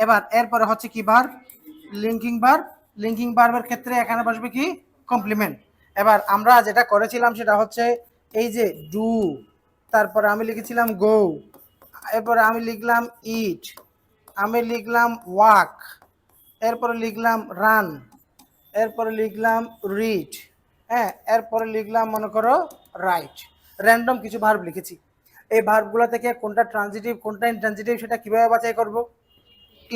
এবার, এরপরে হচ্ছে কি বার? লিঙ্কিং বার লিঙ্কিং বার্বের ক্ষেত্রে এখানে বসবে কি? কমপ্লিমেন্ট এবার আমরা যেটা করেছিলাম সেটা হচ্ছে এই যে ডু তারপরে আমি লিখেছিলাম গো এরপরে আমি লিখলাম ইট আমি লিখলাম ওয়াক এরপরে লিখলাম রান এরপরে লিখলাম রিড হ্যাঁ এরপরে লিখলাম মনে করো রাইট র্যান্ডম কিছু ভার্ব লিখেছি। এই ভার্বগুলো থেকে কোনটা ট্রানজিটিভ কোনটা ইনট্রানজিটিভ সেটা কীভাবে বাছাই করব?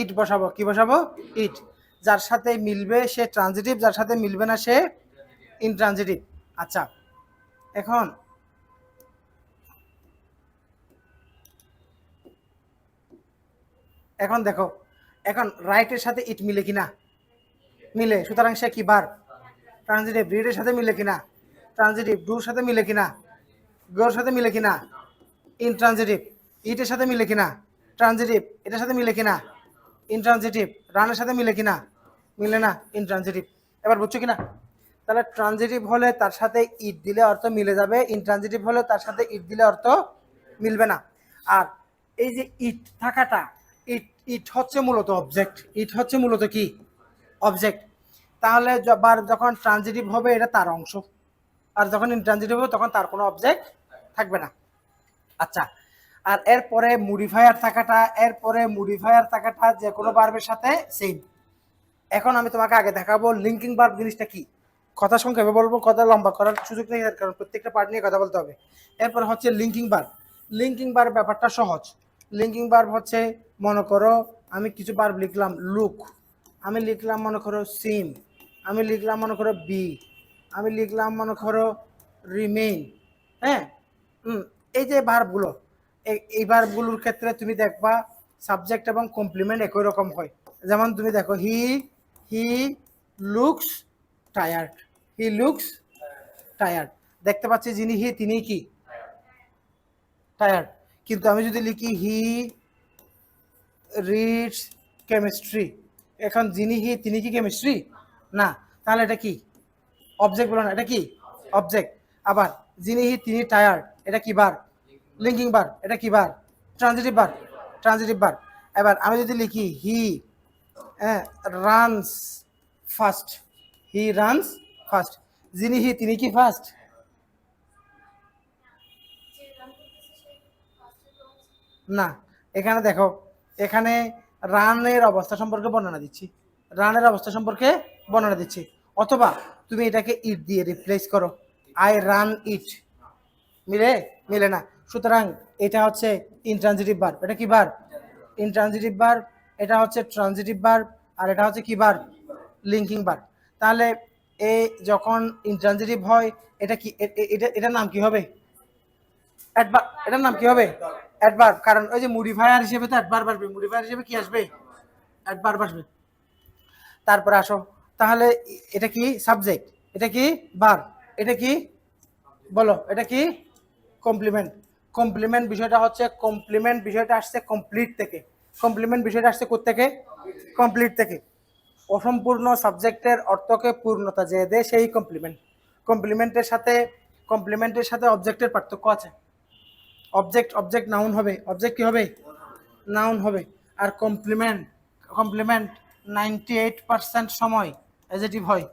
ইট বসাবো। কি বসাবো? ইট। যার সাথে মিলবে সে ট্রানজিটিভ যার সাথে মিলবে না সে ইনট্রানজিটিভ আচ্ছা এখন এখন দেখো, এখন রাইটের সাথে ইট মিলে কিনা? মিলে। সুতরাং সে কি বার ট্রানজিটিভ রিডের সাথে মিলে কিনা? ট্রানজিটিভ ডুর সাথে মিলে কিনা? গোর সাথে মিলে কিনা? ইনট্রানজিটিভ ইটের সাথে মিলে কিনা? ট্রানজিটিভ এটার সাথে মিলে কিনা? ইনট্রানজিটিভ রানের সাথে মিলে কিনা? মিলে না ইনট্রানজিটিভ এবার বুঝছ কিনা? তাহলে ট্রানজিটিভ হলে তার সাথে ইট দিলে অর্থ মিলে যাবে ইনট্রানজিটিভ হলে তার সাথে ইট দিলে অর্থ মিলবে না। আর এই যে ইট থাকাটা ইট ইট হচ্ছে মূলত অবজেক্ট ইট হচ্ছে মূলত কি? অবজেক্ট তাহলে যখন ট্রানজিটিভ হবে, এটা তার অংশ। আর যখন ইনট্রানজিটিভ হবে, তখন তার কোনো অবজেক্ট থাকবে না। আচ্ছা আর এরপরে মডিফায়ার থাকাটা, এরপরে মডিফায়ার থাকাটা যে কোনো বার্বের সাথে সেম এখন আমি তোমাকে আগে দেখাবো লিঙ্কিং বার্ব জিনিসটা কি। কথা সংক্ষেপে বলব, কথা লম্বা করার সুযোগ নেই কারণ প্রত্যেকটা পার্ট নিয়ে কথা বলতে হবে। এরপর হচ্ছে লিঙ্কিং বার্ব লিঙ্কিং বার্ব ব্যাপারটা সহজ। লিঙ্কিং বার্ব হচ্ছে, মনে করো আমি কিছু বার্ব লিখলাম লুক আমি লিখলাম, মনে করো সিম আমি লিখলাম, মনে করো বি আমি লিখলাম, মনে করো রিমেইন হ্যাঁ? এই যে ভার্বগুলো এই ভার্বগুলোর ক্ষেত্রে তুমি দেখবা সাবজেক্ট এবং কমপ্লিমেন্ট একই রকম হয়। যেমন তুমি দেখো he he looks tired he looks tired দেখতে পাচ্ছি যিনি হি তিনি কি? টায়ার্ড কিন্তু আমি যদি লিখি হি রিডস কেমিস্ট্রি এখন যিনি হি তিনি কি কেমিস্ট্রি না। তাহলে এটা কি? অবজেক্ট বলো না, এটা কি? অবজেক্ট আবার, যিনি হি তিনি টায়ার্ড এটা কি বার? লিঙ্কিং বার এটা কি বার ট্রানজিটিভ বার ট্রানজিটিভ বার এবার আমি যদি লিখি he runs fast he runs fast যিনি হি তিনি কি ফার্স্ট না, এখানে দেখো, এখানে রানের অবস্থা সম্পর্কে বর্ণনা দিচ্ছি। রানের অবস্থা সম্পর্কে বর্ণনা দিচ্ছি। অথবা তুমি এটাকে ইট দিয়ে রিপ্লেস করো। আই রান ইট মিলে মিলে না। সুতরাং এটা হচ্ছে ইনট্রানজিটিভ বার এটা কি বার ইনট্রানজিটিভ বার এটা হচ্ছে ট্রানজিটিভ বার আর এটা হচ্ছে কি বার লিঙ্কিং বার তাহলে এ যখন ইনট্রানজিটিভ হয়, এটা কি এটা, এটার নাম কি হবে? অ্যাডভার এটার নাম কি হবে? অ্যাডভার কারণ ওই যে মডিফায়ার হিসেবে তো অ্যাডভার আসবে মডিফায়ার হিসেবে কি আসবে? অ্যাডভার আসবে। তারপরে আসো, তাহলে এটা কি সাবজেক্ট এটা কি বার এটা কি, বলো, এটা কি কমপ্লিমেন্ট কমপ্লিমেন্ট বিষয়টা হচ্ছে কমপ্লিমেন্ট বিষয়টা আসছে কমপ্লিট থেকে। কমপ্লিমেন্ট বিষয়টা আসছে থেকে কমপ্লিট থেকে। অসম্পূর্ণ সাবজেক্টের অর্থকে পূর্ণতা যে দেয় সেই কমপ্লিমেন্ট কমপ্লিমেন্টের সাথে কমপ্লিমেন্টের সাথে অবজেক্টের পার্থক্য আছে। অবজেক্ট অবজেক্ট নাউন হবে। অবজেক্ট কি হবে? নাউন হবে। আর complement complement ninety eight percent সময় এজেটিভ হয়।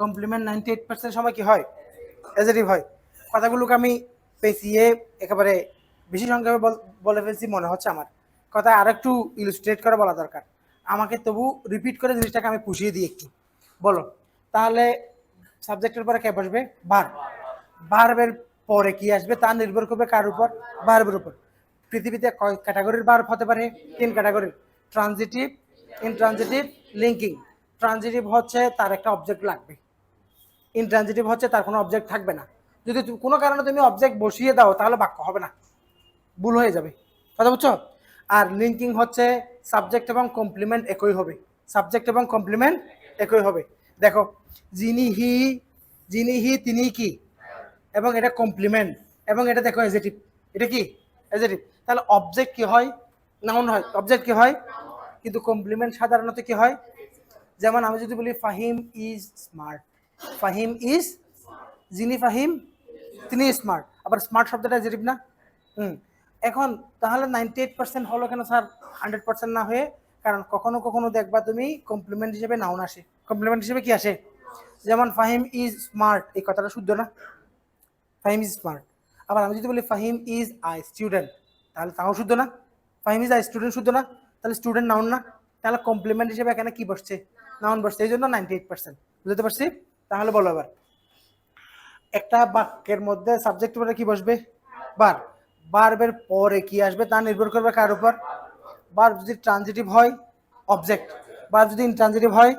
কমপ্লিমেন্ট নাইনটি এইট পার্সেন্ট সময় কি হয়? এজেটিভ হয়। কথাগুলোকে আমি পেঁচিয়ে একেবারে বেশি সংক্ষেপে বল- ফেলছি মনে হচ্ছে আমার। কথা আরেকটু ইলুস্ট্রেট করে বলা দরকার। আমাকে তবু রিপিট করে জিনিসটাকে আমি পুষিয়ে দিই একটু। বলো, তাহলে সাবজেক্টের পরে কে বসবে? বার বার্বের পরে কি আসবে? তা নির্ভর করবে কার উপর? বার্বের উপর। পৃথিবীতে কয় ক্যাটাগরির বার্ব হতে পারে? তিন ক্যাটাগরির ট্রানজিটিভ ইনট্রানজিটিভ লিঙ্কিং ট্রানজিটিভ হচ্ছে তার একটা অবজেক্ট লাগবে। ইনট্রানজিটিভ হচ্ছে তার কোনো অবজেক্ট থাকবে না। যদি কোনো কারণে তুমি অবজেক্ট বসিয়ে দাও, তাহলে বাক্য হবে না। ভুল হয়ে যাবে। কথা বুঝছ? আর লিঙ্কিং হচ্ছে সাবজেক্ট এবং কমপ্লিমেন্ট একই হবে। সাবজেক্ট এবং কমপ্লিমেন্ট একই হবে। দেখো, যিনি হি যিনি হি, তিনি কি? এবং এটা কমপ্লিমেন্ট এবং এটা দেখো এজেটিভ এটা কি? এজেটিভ তাহলে অবজেক্ট কি হয়? নাউন হয়। অবজেক্ট কি হয়? কিন্তু কমপ্লিমেন্ট সাধারণত কি হয়? যেমন আমি যদি বলি Fahim is smart Fahim is যিনি ফাহিম তিনি স্মার্ট আবার স্মার্ট শব্দটা এজেটিভ না? হুম। এখন তাহলে নাইনটি এইট পার্সেন্ট হলো কেন স্যার হান্ড্রেড পার্সেন্ট না হয়ে, কারণ কখনো কখনো দেখবা তুমি কমপ্লিমেন্ট হিসেবে নাউন আসে। কমপ্লিমেন্ট হিসেবে কি আসে? যেমন ফাহিম ইজ স্মার্ট এই কথাটা শুদ্ধ না? ফাহিম ইজ স্মার্ট আবার আমি যদি বলি ফাহিম ইজ আই স্টুডেন্ট তাহলে তাও শুদ্ধ না? ফাহিম ইজ আই স্টুডেন্ট শুদ্ধ না? তাহলে স্টুডেন্ট নাউন না? তাহলে কমপ্লিমেন্ট হিসেবে এখানে কি বসছে? নাউন বসছে, এই জন্য নাইনটি এইট পার্সেন্ট বুঝতে পারছি? তাহলে বলো এবার। একটা বাক্যের মধ্যে সাবজেক্ট পরে কি বসবে? বার বার্বের পরে কি আসবে তা নির্ভর করবে কার উপর? বার যদি ট্রানজিটিভ হয় অবজেক্ট বার যদি ইনট্রানজিটিভ হয়,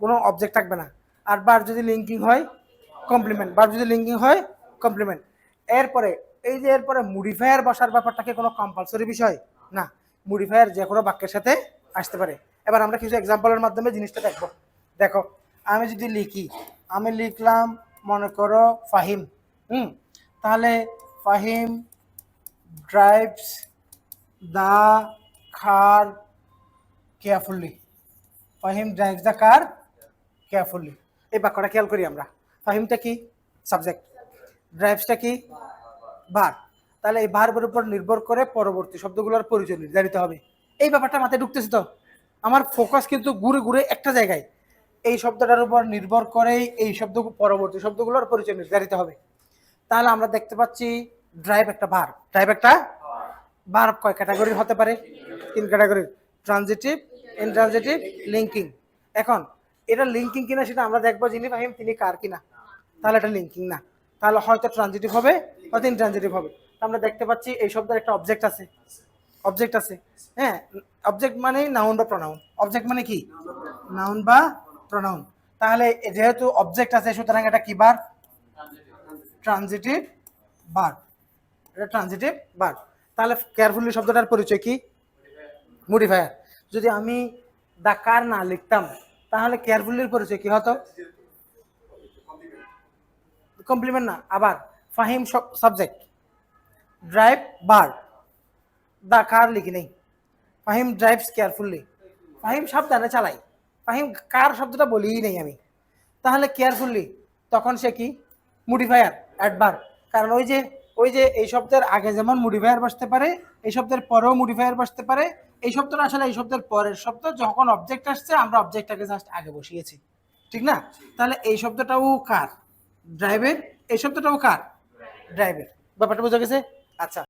কোনো অবজেক্ট থাকবে না। আর বার যদি লিঙ্কিং হয় কমপ্লিমেন্ট বার যদি লিঙ্কিং হয় কমপ্লিমেন্ট এরপরে, এই যে এরপরে মুডিফায়ার বসার ব্যাপারটাকে কোনো কম্পালসরি বিষয়? না মুডিফায়ার যে কোনো বাক্যের সাথে আসতে পারে। এবার আমরা কিছু এক্সাম্পলের মাধ্যমে জিনিসটা দেখব। দেখো, আমি যদি লিখি আমি লিখলাম, মনে করো, ফাহিম। হুম? তাহলে Fahim drives the car carefully Fahim drives the car carefully এই বাক্যটা খেয়াল করি আমরা। ফাহিমটা কি? সাবজেক্ট ড্রাইভসটা কি? বার তাহলে এই ভার্বের উপর নির্ভর করে পরবর্তী শব্দগুলোর পরিচয় নির্ধারিত হবে। এই ব্যাপারটা মাথায় ঢুকতেছে তো? আমার ফোকাস কিন্তু ঘুরে ঘুরে একটা জায়গায়। এই শব্দটার উপর নির্ভর করেই এই শব্দ, পরবর্তী শব্দগুলোর পরিচয় নির্ধারিত হবে। তাহলে আমরা দেখতে পাচ্ছি ড্রাইভ একটা ভার ড্রাইভ একটা ভার কয় ক্যাটাগরির হতে পারে? তিন ক্যাটাগরির ট্রানজিটিভ ইনট্রানজিটিভ লিঙ্কিং এখন, এটা লিঙ্কিং কিনা সেটা আমরা দেখব যিনি ফাহিম, তিনি কার কিনা। তাহলে এটা লিঙ্কিং না। তাহলে হয়তো ট্রানজিটিভ হবে, হয়তো ইনট্রানজিটিভ হবে। আমরা দেখতে পাচ্ছি এই শব্দের একটা অবজেক্ট আছে। অবজেক্ট আছে। হ্যাঁ অবজেক্ট মানে নাউন বা প্রনাউন অবজেক্ট মানে কি? নাউন বা প্রনাউন তাহলে যেহেতু অবজেক্ট আছে, সুতরাং এটা কি বার ট্রানজিটিভ বার এটা ট্রানজিটিভ বার তাহলে কেয়ারফুলি শব্দটার পরিচয় কি? মডিফায়ার যদি আমি দা কার না লিখতাম, তাহলে কেয়ারফুলির পরিচয় কি হতো? কমপ্লিমেন্ট না, আবার ফাহিম সাবজেক্ট ড্রাইভ বার দা কার লিখি নেই। ফাহিম ড্রাইভস কেয়ারফুলি ফাহিম সাবধানে চালাই। ফাহিম কার শব্দটা বলিই নেই আমি। তাহলে কেয়ারফুললি তখন সে কি? মডিফায়ার অ্যাডবার কারণ ওই যে ওই যে এই শব্দের আগে যেমন মডিফায়ার বসতে পারে, এই শব্দের পরেও মডিফায়ার বসতে পারে। এই শব্দটা আসলে এই শব্দের পরের শব্দ, যখন অবজেক্ট আসছে, আমরা অবজেক্টটাকে জাস্ট আগে বসিয়েছি। ঠিক না? তাহলে এই শব্দটাও কার? ড্রাইভের এই শব্দটাও কার? ড্রাইভের ব্যাপারটা বোঝা গেছে? আচ্ছা।